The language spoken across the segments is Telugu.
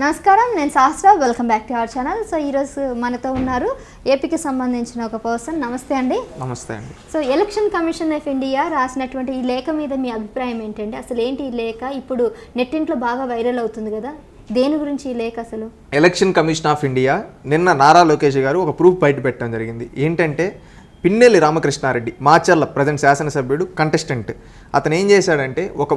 నమస్కారం నేను Shastra. Welcome back to our channel so ఈరోజు మనతో ఉన్నారు ఏపీకి సంబంధించిన ఒక పర్సన్ నమస్తే అండి. నమస్తే అండి. So election commission of India రాసినటువంటి ఈ లేఖ మీద మీ అభిప్రాయం ఏంటండి? అసలు ఏంటి ఈ లేఖ? ఇప్పుడు నెట్టింట్లో బాగా వైరల్ అవుతుంది కదా. దేని గురించి ఈ లేఖ అసలు? ఎలక్షన్ కమిషన్ ఆఫ్ ఇండియా నిన్న నారా లోకేష్ గారు ఒక ప్రూఫ్ బయట పెట్టడం జరిగింది. ఏంటంటే పిన్నెల్లి రామకృష్ణారెడ్డి మాచర్ల ప్రజెంట్ శాసనసభ్యుడు కంటెస్టెంట్ అతను ఏం చేశాడంటే ఒక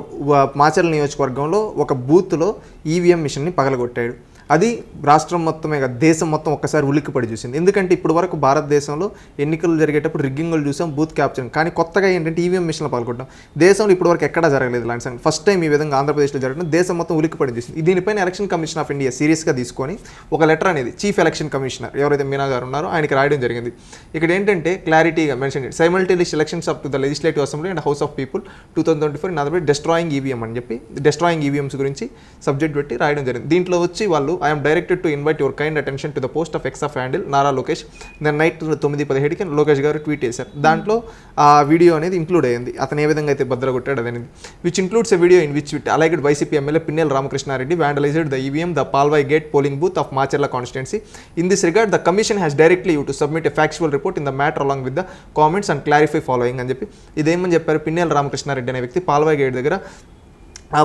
మాచర్ల నియోజకవర్గంలో ఒక బూత్లో ఈవీఎం మిషన్ని పగలగొట్టాడు. అది రాష్ట్రం మొత్తమే కాదు దేశం మొత్తం ఒక్కసారి ఉలిక్కిపడి చూసింది. ఎందుకంటే ఇప్పుడు వరకు భారతదేశంలో ఎన్నికలు జరిగేటప్పుడు రిగ్గింగ్లు చూసాం బూత్ క్యాప్చరింగ్ కానీ కొత్తగా ఏంటంటే ఈవీఎం మిషన్లు పాల్గొట్టడం దేశంలో ఇప్పుడు వరకు ఎక్కడా జరగలేదు ఇలాంటి సంగతి ఫస్ట్ టైం ఈ విధంగా ఆంధ్రప్రదేశ్లో జరగడం. దేశం మొత్తం ఉలిక్కిపడి చూసింది. దీనిపైన ఎలక్షన్ కమిషన్ ఆఫ్ ఇండియా సీరియస్గా తీసుకొని ఒక లెటర్ అనేది చీఫ్ ఎలక్షన్ కమిషనర్ ఎవరైతే మీనా గారు ఉన్నారో ఆయనకి రాయడం జరిగింది. ఇక్కడ ఏంటంటే క్లారిటీగా mention simultaneous elections of the legislative assembly and house of people two thousand twenty four నాది డెస్ట్రాయింగ్ ఈవీఎం అని చెప్పి డెస్ట్రాయింగ్ ఈవీఎంస్ గురించి సబ్జెక్ట్ పెట్టి రాయడం జరిగింది. దీంట్లో వచ్చి వాళ్ళు I'm directed to invite your kind attention to the post of X of handle Nara Lokesh నేను నైట్ తొమ్మిది పదిహేడుకి లోకేష్ గారు ట్వీట్ చేశారు. దాంట్లో ఆ వీడియో అనేది ఇంక్లూడ్ అయ్యింది. అతను ఏ విధంగా అయితే భద్రగొట్టాడు అనేది. Which includes a video in which అలాగే YCP MLA Pinnelli Ramakrishna Reddy vandalized the EVM the Palvai gate polling booth of Macherla constituency in this regard the commission has directly you to submit a factual report in the matter along with the comments and clarify following అని చెప్పి. ఇదేమని చెప్పారు? పిన్నెల రామకృష్ణారెడ్డి అనే వ్యక్తి పాల్వాయ్ గేట్ దగ్గర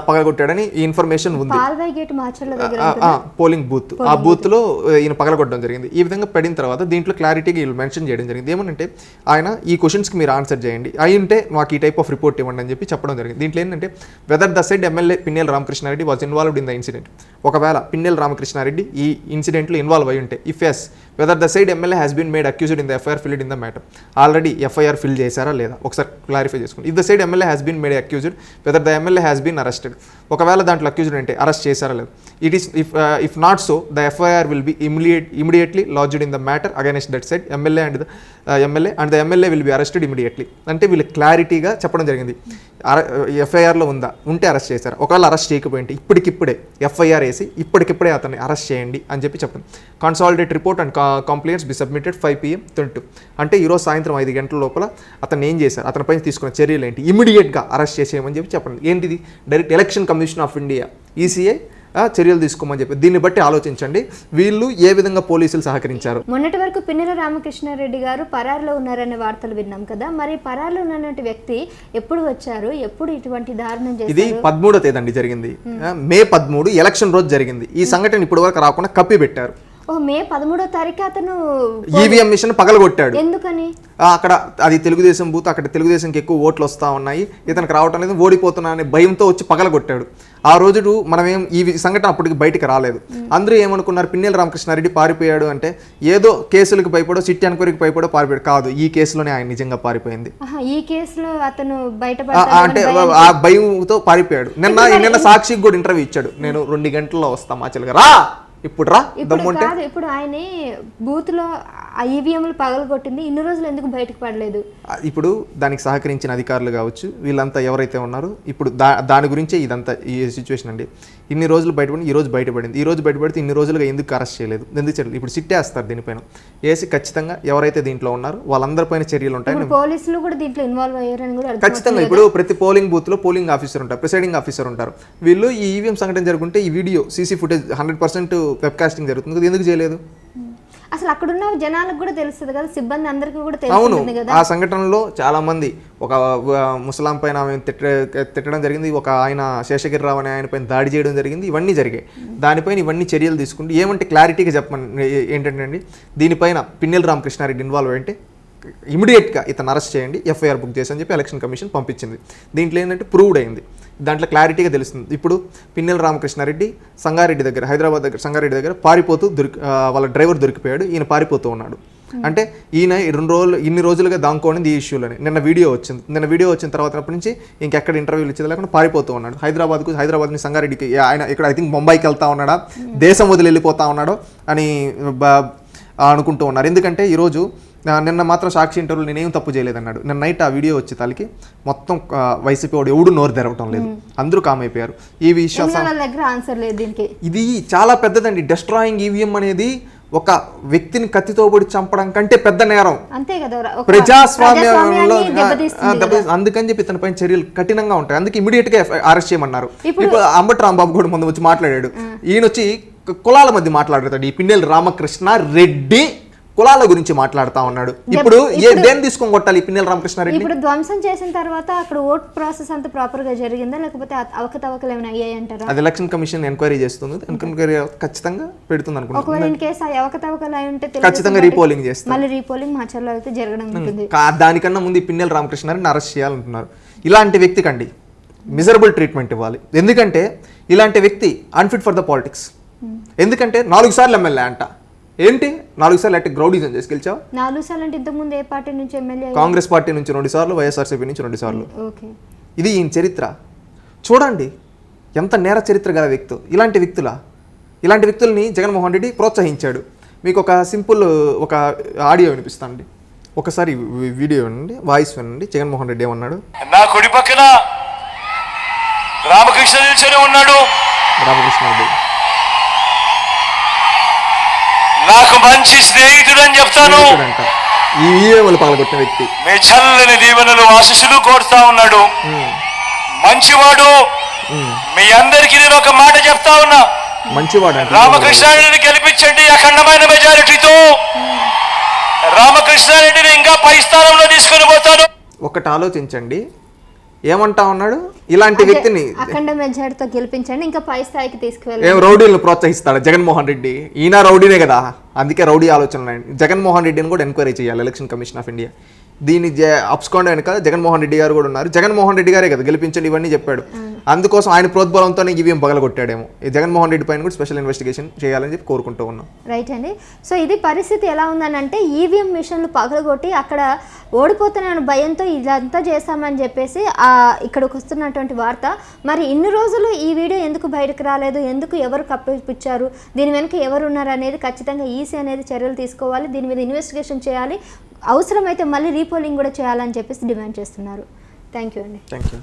పగలగొట్టాడని ఈ ఇన్ఫర్మేషన్ ఉంది. Polling booth. ఆ బూత్లో ఈయన పగలగొట్టడం జరిగింది. ఈ విధంగా పడిన తర్వాత దీంట్లో క్లారిటీగా వీళ్ళు మెన్షన్ చేయడం జరిగింది. ఏమనంటే ఆయన ఈ క్వశ్చన్స్కి మీరు ఆన్సర్ చేయండి. అయి ఉంటే మాకు ఈ టైప్ ఆఫ్ రిపోర్ట్ ఇవ్వండి అని చెప్పి చెప్పడం జరిగింది. దీంట్లో ఏంటంటే whether the said MLA Pinnelli Ramakrishna Reddy was involved in the incident ఒకవేళ పిన్నెల్ రామకృష్ణారెడ్డి ఈ ఇన్సిడెంట్లో ఇన్వాల్వ్ అయి ఉంటే if yes whether the said MLA has been made accused in the FIR filed in the matter already FIR file చేశారా లేదా? ఒకసారి క్లారిఫై చేసుకోండి. If the said MLA has been made accused whether the MLA has been arrested ఒకవేళ దాంట్లో అక్యూజ్డ్ అంటే అరెస్ట్ చేశారా లేదు? It is if if not so the FIR will be immediate immediately lodged in the matter against that side MLA and the MLA and the MLA will be arrested immediately అంటే వీళ్ళు క్లారిటీగా చెప్పడం జరిగింది. ఎఫ్ఐఆర్లో ఉందా? ఉంటే అరెస్ట్ చేశారు? ఒకవేళ అరెస్ట్ చేయకపోయింటే ఇప్పటికిప్పుడే ఎఫ్ఐఆర్ వేసి ఇప్పటికిప్పుడే అతన్ని అరెస్ట్ చేయండి అని చెప్పి చెప్పండి. Consolidate report and complaints be submitted five PM twenty అంటే ఈరోజు సాయంత్రం ఐదు గంటల లోపల అతను ఏం చేశారు? అతనిపై తీసుకున్న చర్యలు ఏంటి? ఇమీడియట్గా అరెస్ట్ చేసేయమని చెప్పి చెప్పండి. ఏంటిది? Direct election commission of India ECI చర్యలు తీసుకోమని చెప్పి. దీన్ని బట్టి ఆలోచించండి. వీళ్ళు ఏ విధంగా పోలీసులు సహకరించారు? మొన్నటి వరకు పిన్నెల రామకృష్ణారెడ్డి గారు పరారులో ఉన్నారనే వార్తలు విన్నాం కదా. మరి పరారులో ఉన్నటువంటి వ్యక్తి ఎప్పుడు వచ్చారు? ఎప్పుడు ఇటువంటి దారుణం ఇది పదమూడో తేదీ అండి జరిగింది. మే పదమూడు ఎలక్షన్ రోజు జరిగింది. ఈ సంఘటన ఇప్పటి వరకు రాకుండా కప్పి పెట్టారు. ఓ మే పదమూడో తారీఖు అతను ఈవీఎం మిషన్ పగలగొట్టాడు. ఎందుకని? అక్కడ అది తెలుగుదేశం బూత్ అక్కడ తెలుగుదేశంకి ఎక్కువ ఓట్లు వస్తూ ఉన్నాయి. ఇతనికి రావటం లేదు ఓడిపోతున్నా అనే భయంతో వచ్చి పగలగొట్టాడు. ఆ రోజు మనం ఏం ఈ సంఘటన అప్పటికి బయటికి రాలేదు. అందరూ ఏమనుకున్నారు పిన్నెల రామకృష్ణారెడ్డి పారిపోయాడు అంటే ఏదో కేసులకు భయపడో సిట్టి అనుకోరికి భయపడో పారిపోయాడు. కాదు ఈ కేసులోనే ఆయన నిజంగా పారిపోయింది. ఈ కేసులో అతను అంటే ఆ భయంతో పారిపోయాడు. నిన్న నిన్న సాక్షికి కూడా ఇంటర్వ్యూ ఇచ్చాడు. నేను రెండు గంటల్లో వస్తా మా చెల్లిగా రా! ఇప్పుడు రా ఇప్పుడు దమ్ముంటే? కాదు ఇప్పుడు ఆయన బూత్లో ఆ ఈవీఎంలు పగలగొట్టింది. ఇన్ని రోజులు ఎందుకు బయటకు పడలేదు? ఇప్పుడు దానికి సహకరించిన అధికారులు కావచ్చు వీళ్ళంతా ఎవరైతే ఉన్నారో ఇప్పుడు దా దాని గురించే ఇదంతా ఈ సిచ్యువేషన్ అండి. ఇన్ని రోజులు బయటపడి ఈ రోజు బయటపడింది. ఈ రోజు బయటపడితే ఇన్ని రోజులుగా ఎందుకు అరెస్ట్ చేయలేదు? ఎందుకు చేయలేదు? ఇప్పుడు సిట్టేస్తారు దీనిపైన. వేసి ఖచ్చితంగా ఎవరైతే దీంట్లో ఉన్నారో వాళ్ళందరిపైన చర్యలు ఉంటాయి పోలీసులు కూడా దీంట్లో ఇన్వాల్వ్ అయ్యారని కూడా ఖచ్చితంగా. ఇప్పుడు ప్రతి పోలింగ్ బూత్లో పోలింగ్ ఆఫీసర్ ఉంటారు ప్రిసైడింగ్ ఆఫీసర్ ఉంటారు. వీళ్ళు ఈ ఈవీఎం సంఘటన జరుగుంటే ఈ video CC footage hundred percent webcasting జరుగుతుంది. ఎందుకు చేయలేదు? అసలు అక్కడున్న జనాలకు కూడా తెలుస్తుంది కదా సిబ్బంది అందరికీ కూడా అవును. తెలుస్తుంది కదా. ఆ సంఘటనలో చాలా మంది ఒక ముసలాం పైన తిట్టడం జరిగింది ఒక ఆయన శేషగిరిరావు అనే ఆయన పైన దాడి చేయడం జరిగింది ఇవన్నీ జరిగాయి. దానిపైన ఇవన్నీ చర్యలు తీసుకుంటూ ఏమంటే క్లారిటీగా చెప్పమని ఏ- ఏంటంటే అండి దీనిపైన పిన్నెల రామకృష్ణారెడ్డి ఇన్వాల్వ్ అంటే ఇమీడియట్గా ఇతను అరెస్ట్ చేయండి ఎఫ్ఐఆర్ బుక్ చేసి అని చెప్పి ఎలక్షన్ కమిషన్ పంపించింది. దీంట్లో ఏంటంటే ప్రూవ్డ్ అయింది. దాంట్లో క్లారిటీగా తెలుస్తుంది. ఇప్పుడు పిన్నెల రామకృష్ణారెడ్డి సంగారెడ్డి దగ్గర హైదరాబాద్ దగ్గర సంగారెడ్డి దగ్గర పారిపోతూ దొరికి వాళ్ళ డ్రైవర్ దొరికిపోయాడు. ఈయన పారిపోతూ ఉన్నాడు. అంటే ఈయన రెండు రోజులు ఇన్ని రోజులుగా దాంకోనింది ఈ ఇష్యూలోనే నిన్న వీడియో వచ్చింది. నిన్న వీడియో వచ్చిన తర్వాత నుంచి ఇంకెక్కడ ఇంటర్వ్యూలు ఇచ్చేది లేకుండా పారిపోతూ ఉన్నాడు. హైదరాబాద్కు హైదరాబాద్ నుంచి సంగారెడ్డికి ఆయన ఇక్కడ ఐ థింక్ ముంబైకి వెళ్తా ఉన్నాడా? దేశం వదిలి వెళ్ళిపోతా ఉన్నాడో అని అనుకుంటూ ఉన్నారు. ఎందుకంటే ఈరోజు నిన్న మాత్రం సాక్షి ఇంటర్వ్యూలు నేనేం తప్పు చేయలేదన్నాడు. నిన్న నైట్ ఆ వీడియో వచ్చే తలకి మొత్తం వైసీపీ వాడు ఎవడు నోరు తెరవటం లేదు. అందరూ కామ్ అయిపోయారు. ఈ విషయం ఇది చాలా పెద్దదండి. డెస్ట్రాయింగ్ ఈవీఎం అనేది ఒక వ్యక్తిని కత్తితో పొడి చంపడం కంటే పెద్ద నేరం. అంతే కదా ప్రజాస్వామ్యంలో. అందుకని చెప్పి ఇతని పైన చర్యలు కఠినంగా ఉంటాయి. అందుకే ఇమీడియట్గా అరెస్ట్ చేయమన్నారు. ఇప్పుడు- అంబటి రాంబాబు కూడా ముందు వచ్చి మాట్లాడాడు. ఈయన వచ్చి కులాల మధ్య మాట్లాడతాడు. ఈ పిన్నెల రామకృష్ణ రెడ్డి కులాల గురించి మాట్లాడుతా ఉన్నాడు. ఇప్పుడు ఏ దేని తీసుకొని కొట్టాలి పిన్నెల రామకృష్ణారెడ్డి ఇప్పుడు ధ్వంసం చేసిన తర్వాత అక్కడ ఓట్ ప్రాసెస్ అంతా ప్రాపర్గా జరిగిందా? లేకపోతే అవకతవకలు ఏమైనా అయ్యాయి అంటారా అది ఎలక్షన్ కమిషన్ ఎంక్వైరీ చేస్తుంది. ఎంక్వైరీ ఖచ్చితంగా పెడుతుంది అనుకుంటున్నాను. ఒకవేళ ఇన్ కేసు అవకతవకలు అయి ఉంటే ఖచ్చితంగా రీపోలింగ్ చేస్తారు. మళ్ళీ రీపోలింగ్ మాచర్లో అయితే జరగడం ఉంటుంది. దానికన్నా ముందు పిన్నెల రామకృష్ణారెడ్డిని అరెస్ట్ చేయాలంటున్నారు. ఇలాంటి వ్యక్తికి అండి మిజరబుల్ ట్రీట్మెంట్ ఇవ్వాలి. ఎందుకంటే ఇలాంటి వ్యక్తి అన్ఫిట్ ఫర్ ద పాలిటిక్స్ ఎందుకంటే నాలుగు సార్లు ఎమ్మెల్యే అంట. ఏంటి? నాలుగు సార్లు అంటే గ్రౌడీజం చేసి గెలిచావు? నాలుగు సార్లు అంటే ఇంతకుముందు ఏ పార్టీ నుంచి ఎమ్మెల్యే కాంగ్రెస్ పార్టీ నుంచి రెండు సార్లు వైఎస్ఆర్సీపీ నుంచి రెండు సార్లు. ఓకే. ఇది ఈయన చరిత్ర. చూడండి ఎంత నేర చరిత్ర గల వ్యక్తు. ఇలాంటి వ్యక్తుల? ఇలాంటి వ్యక్తుల్ని జగన్మోహన్ రెడ్డి ప్రోత్సహించాడు. మీకు ఒక సింపుల్ ఒక ఆడియో వినిపిస్తానండి. ఒకసారి వీడియో వినండి వాయిస్ వినండి. జగన్మోహన్ రెడ్డి ఏమన్నాడు? నా కుడి పక్కన రామకృష్ణ నిల్చొని ఉన్నాడు. రామకృష్ణారెడ్డి నాకు మంచి స్నేహితుడు అని చెప్తాను ఈ ఈవీఎంలు పగలగొట్టిన వ్యక్తి. మీ చల్లని దీవెనలు ఆశీస్సులు కోరుతా ఉన్నాడు. మంచివాడు. మీ అందరికీ నేను ఒక మాట చెప్తా ఉన్నా. మంచివాడు రామకృష్ణారెడ్డిని గెలిపించండి అఖండమైన మెజారిటీతో. రామకృష్ణారెడ్డిని ఇంకా పై స్థానంలో తీసుకుని పోతాను. ఒకటి ఆలోచించండి. ఏమంటా ఉన్నాడు? ఇలాంటి వ్యక్తిని అఖండ మెజార్టీతో గెలిపించండి ఇంకా పై స్థాయికి తీసుకువెళ్ళండి. ఏం రౌడీలను ప్రోత్సహిస్తాడు జగన్మోహన్ రెడ్డి? ఈయన రౌడీనే కదా. అందుకే రౌడీ ఆలోచనలు. ఉన్నాయి. జగన్మోహన్ రెడ్డిని కూడా ఎంక్వైరీ చేయాలి ఎలక్షన్ కమిషన్ ఆఫ్ ఇండియా దీన్ని అప్స్కాండ్ వెనక జగన్మోహన్ రెడ్డి గారు కూడా ఉన్నారు. జగన్మోహన్ రెడ్డి గారే కదా గెలిపించండి ఇవన్నీ చెప్పాడు. అందుకోసం ఆయన ప్రోద్బలంతోనే ఈవీఎం పగలగొట్టాడేమో. ఈ జగన్మోహన్ రెడ్డి పైన కూడా స్పెషల్ ఇన్వెస్టిగేషన్ చేయాలని చెప్పి కోరుకుంటూ ఉన్నాం. రైట్ అండి. సో ఇది పరిస్థితి ఎలా ఉందని అంటే ఈవీఎం మిషన్లు పగలగొట్టి అక్కడ ఓడిపోతున్నాను భయంతో ఇదంతా చేశామని చెప్పేసి ఆ ఇక్కడికి వస్తున్నటువంటి వార్త. మరి ఇన్ని రోజులు ఈ వీడియో ఎందుకు బయటకు రాలేదు? ఎందుకు ఎవరు కప్పిపించారు దీని వెనుక ఎవరు ఉన్నారు అనేది ఖచ్చితంగా ఈసీ అనేది చర్యలు తీసుకోవాలి. దీని మీద ఇన్వెస్టిగేషన్ చేయాలి. అవసరమైతే మళ్ళీ రీపోలింగ్ కూడా చేయాలని చెప్పేసి డిమాండ్ చేస్తున్నారు. థ్యాంక్ యూ అండి. Thank you